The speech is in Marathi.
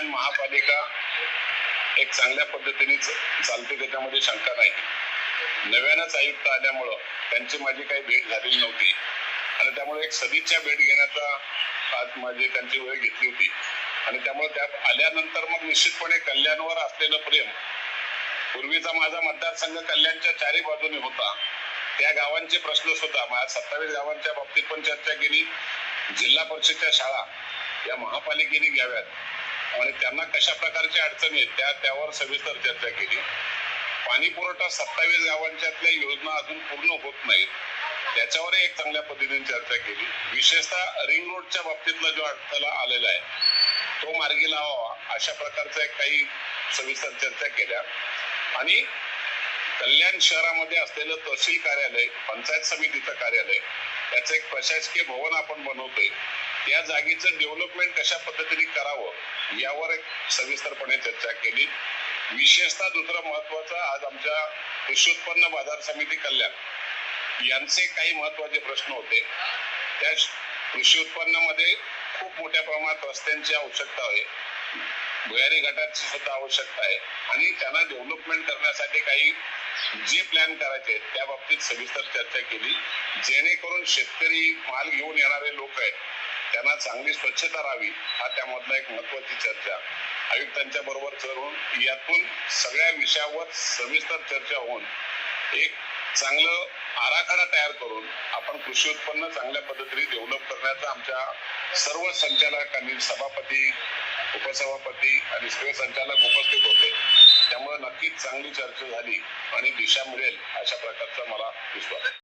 कल्याण महापालिका एक चांगल्या पद्धतीने चालते त्याच्यामध्ये शंका नाही. नव्यानंच आयुक्त आल्यामुळं त्यांची माझी काही भेट झालेली नव्हती. आणि त्यामुळे एक सदिच्छा भेट घेण्याचा आज माझी त्यांची वेळ घेतली होती. आणि त्यामुळे त्यात आल्यानंतर मग निश्चितपणे कल्याणवर असलेलं प्रेम पूर्वीचा माझा मतदारसंघ कल्याणच्या चारही बाजूने होता. त्या गावांचे प्रश्न सुद्धा माझ्या सत्तावीस गावांच्या बाबतीत पण चर्चा केली. जिल्हा परिषदच्या शाळा या महापालिकेने घ्याव्यात. आणि त्यांना कशा प्रकारच्या अडचणी आहेत त्या त्यावर सविस्तर चर्चा केली. पाणी पुरवठा सत्तावीस गावांच्यातल्या योजना अजून पूर्ण होत नाहीत. त्याच्यावर एक चांगल्या पद्धतीने चर्चा केली. विशेषतः रिंग रोडच्या बाबतीतला जो अडथळा आलेला आहे तो मार्गी लावावा अशा प्रकारचा एक काही सविस्तर चर्चा केल्या. आणि कल्याण शहरामध्ये असलेलं तहसील कार्यालय पंचायत समितीचं कार्यालय त्याचं एक प्रशासकीय भवन आपण बनवतोय. या जागेचं डेव्हलपमेंट कशा पद्धतीने करावं यावर एक सविस्तरपणे चर्चा केली. विशेषतः दुसरं महत्वाचं आज आमच्या कृषी उत्पन्न बाजार समिती कल्याण यांचे काही महत्त्वाचे प्रश्न होते. त्या कृषी उत्पन्नामध्ये खूप मोठ्या प्रमाणात रस्त्यांची आवश्यकता आहे. भुयारी गटाची सुद्धा आवश्यकता आहे. आणि त्यांना डेव्हलपमेंट करण्यासाठी काही जे प्लॅन करायचे त्या बाबतीत सविस्तर चर्चा केली. जेणेकरून शेतकरी माल घेऊन येणारे लोक आहेत त्यांना चांगली स्वच्छता राहावी हा त्यामधला एक महत्वाची चर्चा. आयुक्तांच्या बरोबर करून यातून सगळ्या विषयावर सविस्तर चर्चा होऊन एक चांगलं आराखडा तयार करून आपण कृषी उत्पन्न चांगल्या पद्धतीने डेव्हलप करण्याचा आमच्या सर्व संचालकांनी सभापती उपसभापती आणि सगळे संचालक उपस्थित होते. त्यामुळे नक्कीच चांगली चर्चा झाली आणि दिशा मिळेल अशा प्रकारचा मला विश्वास आहे.